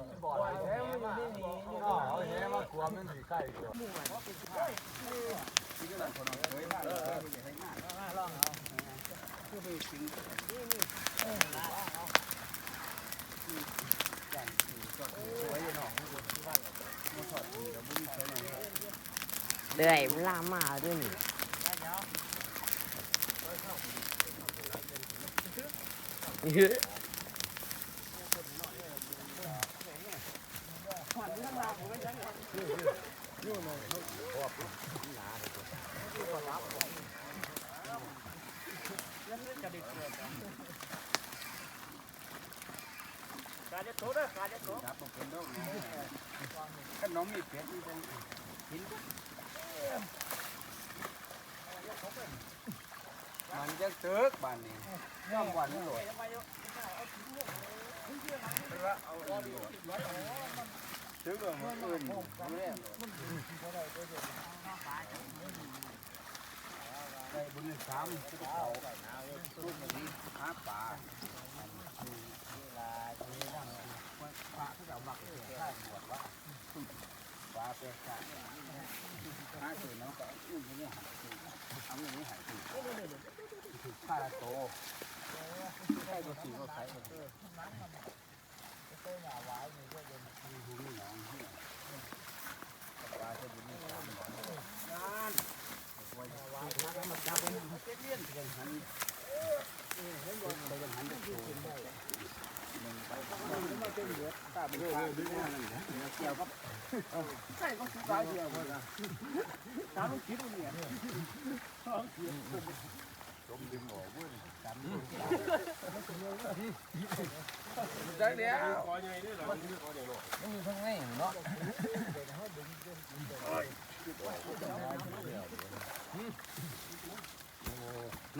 บอลทุกคนบอลแท้มันอยู่ที่นี่นี่อ๋อเห็นว่ากลัวมันสิใกล้กว่าเรื่อยมันลามมาด้วยนี่เฮ้ย การจะโตได้การจะโตครับผมเป็นโรคน้องขนมมีเป็ดมีเป็นหินมันจะตึกบ้านนี้ย่อมวันโหลด ตึกเรื่องมันอื่นได้บุญสามทุกเขาลูกนี้หาป่าป่าที่เราบักเลยข้าบวชว่าป่าเป็นข้าหาสื่อน้องก็อุ้มนี่หายเอาเงินนี้หายข้าโตใช่ก็สี่ก็ใช้เลย หูนี่น้องเฮียป่าจะบุญนี่สามหมอนงานมาจับเป็นเลี้ยนเป็นหันเห็นบ่เป็นหันเป็นโตตาเป็นข้าเป็นนั่นเกี่ยวกับใช่ก็สุดท้ายเดียวเลยนะตาลูกคิดว่าเนี่ย จมดึงออกเว้ยจับจังเดียวมันอยู่ข้างในเนาะ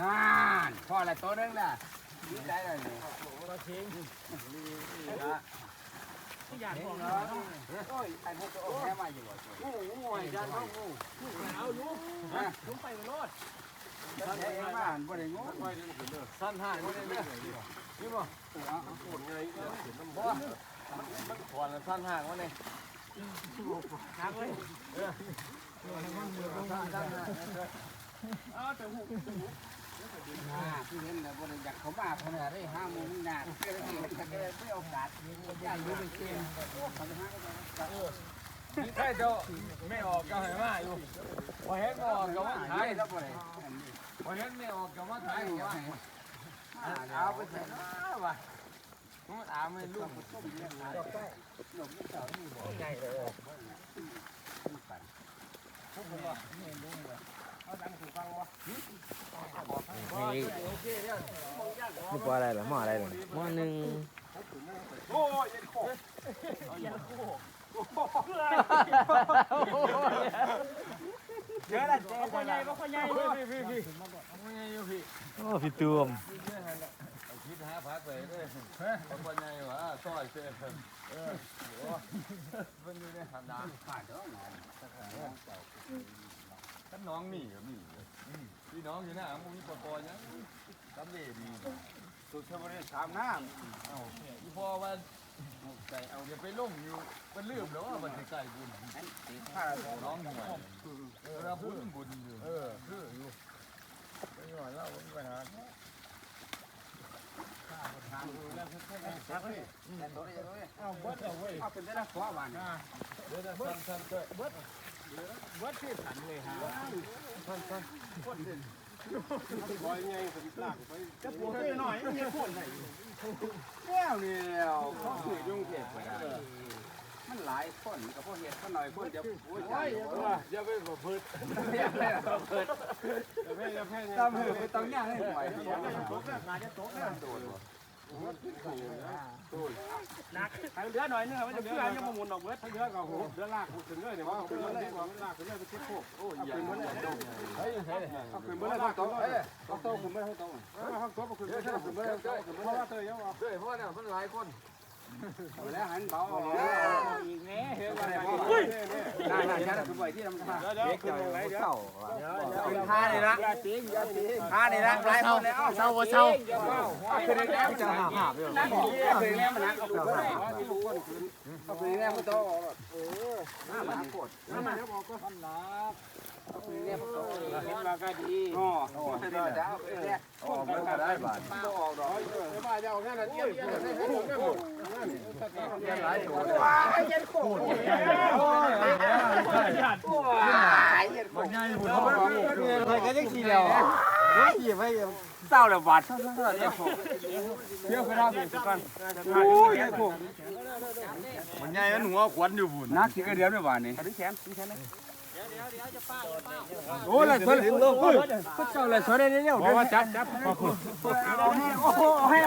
นานพอละตัวนึงน่ะดีใจเลยนี่มาเชงนะที่อยากเห็นบอกเหรอโอ้ยไอ้พวกตัวแค่มาอยู่บ่งูงูไอ้จันเขางูเอาลูกลุงไปรอด ท่านเองมาหันบ่ได้งูสั้นห่างมันเลยนี่บ่เอาบ่มันขวานสั้นห่างมันเลยหักเลยอ่าที่เห็นแล้วบ่ได้อยากเขามาขนาดนี้ห้าโมงนี่นาก็เลยจะได้ไม่โอกาสอยากอยู่เป็นเกมที่ใช่เจ้าไม่ออกก็ให้มาอยู่พอเห็นออกก็ว่าใช่ถ่ายแล้วบ่ได้ พอเห็นไม่ออกก็ว่าใช่ถ่ายอย่าว่าให้เอาเอาไปไปใส่ใส่มาว่ะมันอาไม่ลูกต้มเลี้ยงหลายหลงเต่านี่บ่ใหญ่เลยนี่นี่ปลาอะไรเหรอหม้ออะไรเหรอหม้อหนึ่งเยอะละเจ๊คนใหญ่ก็คนใหญ่พี่พี่พี่พี่ไม่ไงอยู่พี่ โอ้พี่ตูมคิดหาพักไปเลยคนคนใหญ่หวะซอยเส้นเออมันอยู่ในหันดาขาดเด้อถ้านน้องหนีก็หนีพี่น้องอยู่หน้ามึงปอปอยังทำเดีดีสุดเท้ายถามน้เอาพี่พ่อว่าใจเอาอย่าไปล่มอยู่มันลืมแล้วว่ามันใกล้บุญข้าน้องหน่วยเออเราบุญบุญอยู่เออคืออยู่ไปหน่อยแล้วมันปัญหา เอาเบิดเอาเว้ยเอาเป็นได้ละขวาบ้านเดี๋ยวจะสั้นสั้นเกิดวัดที่สันเลยฮะจะปวดได้หน่อยมันยังคนไหนแก้วนี่แล้วเขาคุยยุ่งเก็บไปได้มันหลายคนกับพวกเห็ดเขาหน่อยคนเดียวโอ้ยใจอย่าไปบ่พืชเรียกเลยเปิดตามหือไปต้องย่างให้ไหวตกแล้วงานจะตกแล้วหนั กทางเรือหน่อยนึงมันจะเพื่อยังมาหมุนออกเบิดทางเรือก็โหเดือลากขึ้นเลยเนี่ยว่าขึ้นเลยว่าลากขึ้นเลยไปที่โคกโอ้ยใหญ่เลยเฮ้ยเฮ้ยเป็นเมื่อไรข้างโต๊ะเฮ้ยข้างต๊ะขึ้นเมื่อไรข้างโต๊ะข้องต๊ะขึ้นเมื่อไรข้างโต๊ะขึ้นเมื่อไรเพราะว่าเตยยังว่าเฮ้ยเพราะเนี่ยมันหลายคน แล้วหันเบาอีกแน่เฮ้ยว่าอะไรน่าน่าจะคือบ่อยที่ทำท่าเดี๋ยวเดี๋ยวขึ้นลงไหนท่านี่ละท่านี่ละหลายคนแล้วเศร้าบ่เศร้าคือในแง่จะหาหาไปคือในแง่มันนักเอาไปที่ลูกคนคืนเอาไปในแง่มันโตแบบเออหน้ามันกดหน้ามันบอกก็ทำนัก เอาไปในแง่มันโตเห็นมาก็ดีอ๋อไม่ได้จะเอาไปแง่ออกมันก็ได้บาทบ่ออกดอกบ้าจะเอาแค่นั้นเยี่ยมเยี่ยมให้ให้ผมให้ผมเย็นหลายตัวว้ายเย็นโคตรโอ้ยว้ายเย็นโคตรง่ายบุญเขาบอกเคยก็ยังขี่แล้วขี่ไปเศร้าแล้วบาดเศร้าเศร้าเนี่ยเที่ยวไปได้เป็นสิกันโอ้ยเย็นโคตรมันง่ายมันหัวขวัญอยู่บุญนักขี่กระเดียวด้วยบาดนี่ดึงแขนดึงแขนเลย โอ้เลยคนลงเฮ้ยก็เจ้าเลยสนได้เนี่ยบอกว่าจับจับขอบคุณเอาให้เอ้โหเอาให้เ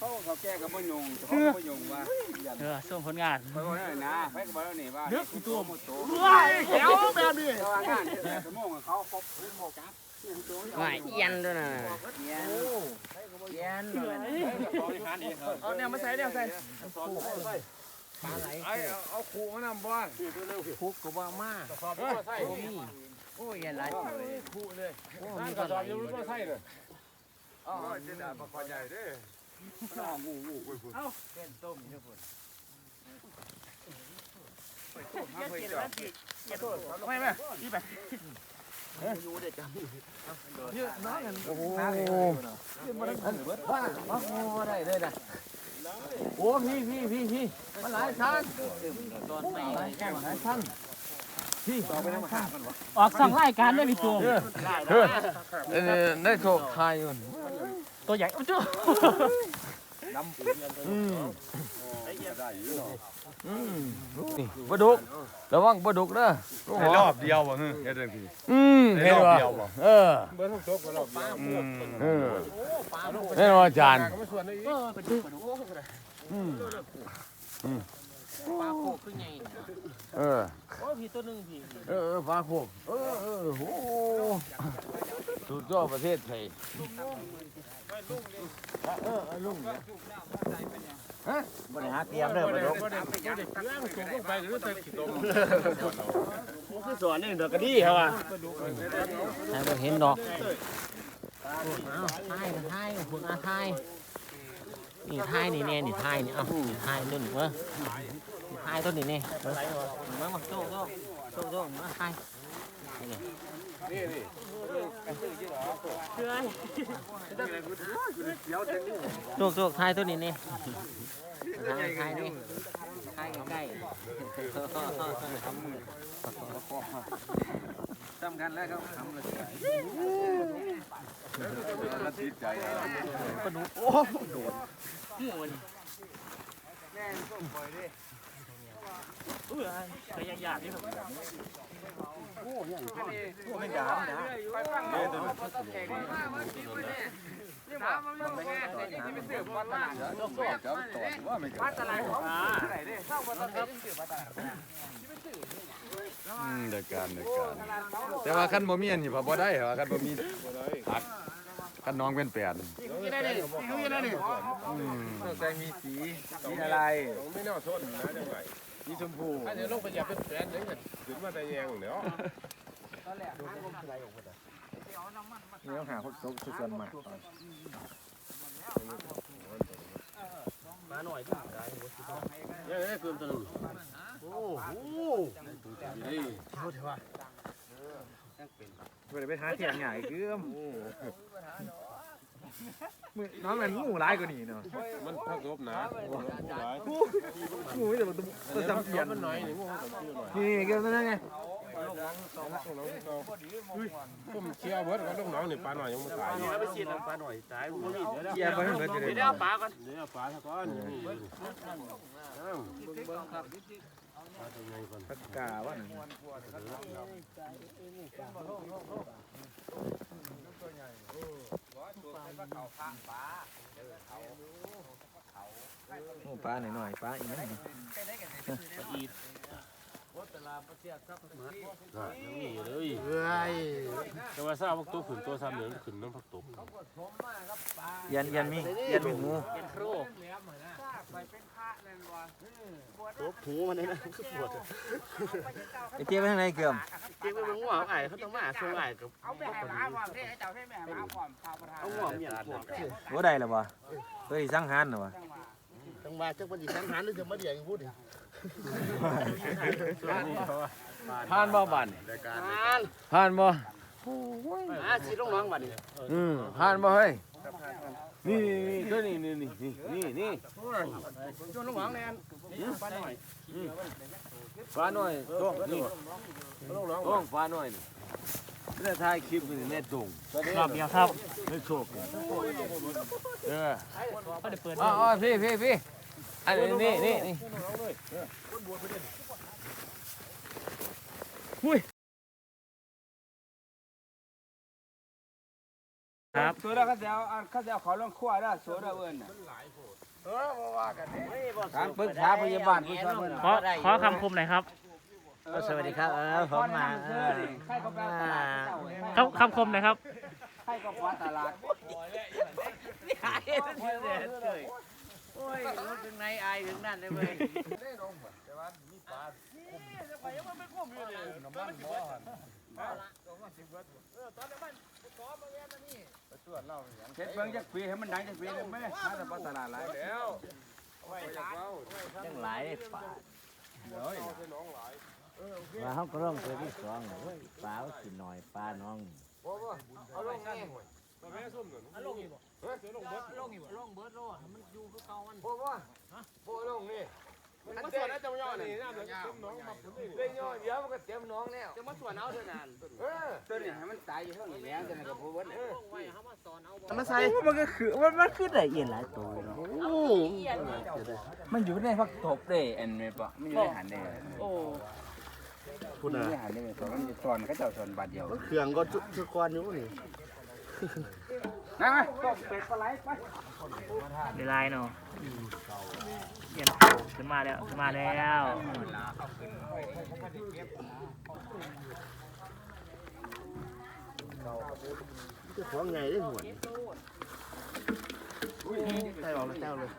เขาเขาแก้กับพ่ยงเขาพ่ยงว่าเออส่งผลงานไปบ่ได้นะไปกับบ่ได้นี่ว่านึกตัวหมดตัวว้ายแถวแบบนี้แต่ว่างานเนี่ยชั่วมงเขาครบหกจับว่าเอียนด้วยนะเย็นเย็นเอาเนี่ยมาใส่เนี่ยใส่ปลาไอ้เอาขู่มานำบ้านคุกก็ว่ามาโอ้ใส่โอ้มีโอ้ยยันไรเลยขู่เลยนั่นก็ก็ไหสลอบอยู่รู้ว่าใส่เลยอ๋อเจ๊ดาปลาใหญ่ด้วย น้องงูงูไปพุ่นไม่ไหมนี่ไปว่าว่าโอ้ได้เลยนะโอ้พี่พี่พี่พี่มันหลายชั้นตอนไม่หลายชั้นหลายชั้นพี่ต่อไปนั่งข้างมันวะออกสองรายการได้มีตัวเออได้โชคทายอยู่ตัวใหญ่จุ๊อื มอืมนี่ปลาดุกระวังปลาดุกเด้อให้รอบเดียวบ่ฮึเฮ็ดจังซี่อืมให้เห็นรอบบ่เดียวบ่เออเบอร์ทุกตัวก็รอบเดียวอืมเออแน่นอนอาจารย์ไม่ส่วนนี้เออเปลาโคกคือไงเออ โอ้พี่ตัวนึงพี่เออเออฟ้าโคกเออเออโอ้สุดยอดประเทศไทยเออเออลุงฮะบริหารเตรียมเลยปลาดุกก็ได้ก็ได้เครื่องสูงลงไปหรือแต่ขี้ตมคือสอนนี่เด็กกระดี่เหรอวะให้เราเห็นดอกเอาทายทายคุณอาทายนี่ทายนี่แน่นี่ทายนี่เอานี่ทายต้ายนุ่นเว้ย มามาโต้โต้โต้โต้มาทายโจกโจกทยตัวนี้นี่ทายทยนี่ทยใกล้สำคัญแล้วครับทำเลยละติดใจเคยยากๆนี่ครับไม่ด่าไม่ด่าไปฟังเลยตัวต้องแข่งมามาคิดไปเนี่ยนี่มามันไม่แข่งแต่ยังที่ไปซื้อวัดตลาดจับจับตอดว่าไม่เกิวัดตลาดของไหนดิเข้าวัดตลาดซื้อวัดตลาดอืมเด็กการเด็กการแต่ว่าคันบ่มีอันนี้พอบ่ได้เหรอคันบ่มีอัดคันน้องเป็นแปดนี่ได้ดินี่ได้ดิอืมใจมีสีสีอะไรไม่น่าชนนะจังได๋ สีชมพูถ้าจะลงไปอย่าเป็นแฟนเด้อขึ้นมาแต่แยงเนาะนี่ต้องหาคนโซ่ส่วนมายังได้คืนตัวนึงเวลาไปหาเถียงใหญ่คือมื อน้องมันงูร้ายกว่านี้เนาะมันพักลบนะงูแต่มันตัวจำเสียนมันน้อยนี่มันต้องชื่อหน่อยนี่เกี่ยวกับนั่นไงลูกน้องลูกน้องลูกน้องลูกน้องผมเชียร์เบิร์ดกับลูกน้องนี่ปลาหน่อยยังไม่ตายอยู่ไปฉีดน้ำปลาหน่อยตายมึงนี่เดี๋ยวเชียร์ไปให้เบิร์ดจะได้เดี๋ยวปลาก่อนเดี๋ยวปลาซะก่อนนี่อ้าวเบิ่ง เบิ่งครับปลาตัวใหญ่ก่อนกาว่าโอ้ปลาหน่อยๆปลาอีกนิดหนึ่งอ่ายังมีอยู่เลยเอ้ยแต่ว่าทราบว่าตัวขืนตัวซ้ำเหนือขืนน้ำผักตบยันยันมียันมีงู หูมันนี่นะปวดไอเจี๊ยบไปทางไหนเกือมจริงเป็นหัวไอ้เขาต้องมาส่งไอ้กับเอาไปหาความที่ให้เจ้าให้แม่หาความพาประธานเอาหัวเมียปวดว่าได้หรอวะเฮ้ยสังหารหรอวะจังหวะจังหวะจังหวะสังหารหรือจะมาเดียงพูดดิผ่านบ่บันงานผ่านบ่อาชีลูกน้องบัดนี้อืมผ่านบ่เฮ้ย นี่นี่ตัวนี้นี่นี่นี่นี่ชวนลูกน้องแน่นปลาหน่อยฟ้าน้อยต้องนี่ต้องฟ้าน้อยนี่เรื่องถ่ายคลิปนี่แน่ตรงรอบเดียวครับไม่โชคเอออ๋อพี่พี่พี่อันนี้นี่นี่นี่ ครับตัวเราเขาจะเอาเขาจะเอาขาลงขั้วได้สัวเราเอิญการปรึกษาพยาบาลผู้ช่วยเพื่นขอขอคำคมหน่อยครับ สวัสดีครับเออผมมาเออใครเขาไปตลาดเจ้าคำคำคมหน่อยครับใครก็คว้าตลาดโอ้ยรถถึงไหนอายถึงนั่นเลยเว้ยเช็ดเบิ้งจักปีให้มันดังจักปีเลยไหมมาแต่ปลาตลาดหลายแล้วยังหลายป่าว่าเขาก็ร้องตัวที่สองเฮ้ยปลาก็กินหน่อยปลาน้องเอาลงนี่มาแม่ส้มหน่อยเอาลงอีกบ่เฮ้ยลงเบิร์ดลงอีกบ่ลงเบิร์ดโลมันอยู่คือเก่ามันโบ้บ่โบ้ลงนี่ มันส่วนน่าจะย่อนี่น้ำเหลืองเต็มน้องมาผมนี่เลยย่อเดี๋ยวมันก็เต็มน้องแล้วจะมาสวนเอาเท่านั้นเออตัวนี้ให้มันตายอยู่เท่านี้แล้วจะไหนกับพวกมันมันใส่มันก็คือมันมันคือได้เอียนหลายตัวเนาะมันอยู่ในพักตบเด้อันไม่ปะมันอยู่ในหันเด้โอ้พูดนะหันเด้ตัวมันจะสอนก็เจ้าสอนบาดเดียวเครื่องก็ทุกควันอยู่นี่นั่งไหมต้มเป็ดปลาไหลไป เวลาเนาะเย็นขึ้นมาแล้วขึ้นมาแล้วของไงได้หัวใส่หลอกเจ้าเลย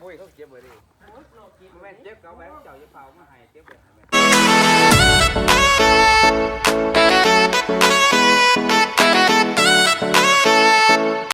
มุ้ยเขาเก็บไว้ดิแม่เจ็บกับแหวนเจ้าจะเผามาให้เจ็บเลย Thank